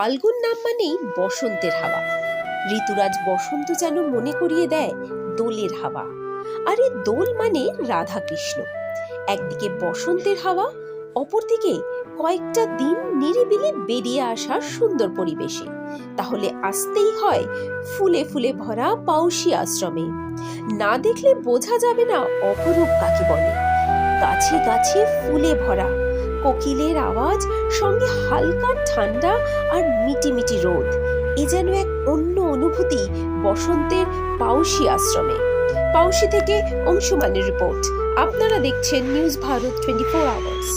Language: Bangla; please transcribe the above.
ফাল্গুন নাম মানেই বসন্তের হাওয়া। ঋতুরাজ বসন্ত যেন মনে করিয়ে দেয় দোলের হাওয়া। আর এই দোল মানে রাধা কৃষ্ণ একদিকে বসন্তের হাওয়া, অপরদিকে কয়েকটা দিন নিরিবিলি বেরিয়ে আসার সুন্দর পরিবেশে। তাহলে আসতেই হয় ফুলে ফুলে ভরা পাউসি আশ্রমে। না দেখলে বোঝা যাবে না অপরূপ কাকে বলে। গাছে গাছে ফুলে ভরা। কোকিলের আওয়াজ, সঙ্গে হালকা ঠান্ডা আর মিটি মিটি রোদ। এ যেন এক অন্য অনুভূতি বসন্তের পাউসি আশ্রমে। পাউসি থেকে অংশমানের রিপোর্ট। আপনারা দেখছেন news Bharat twenty four hours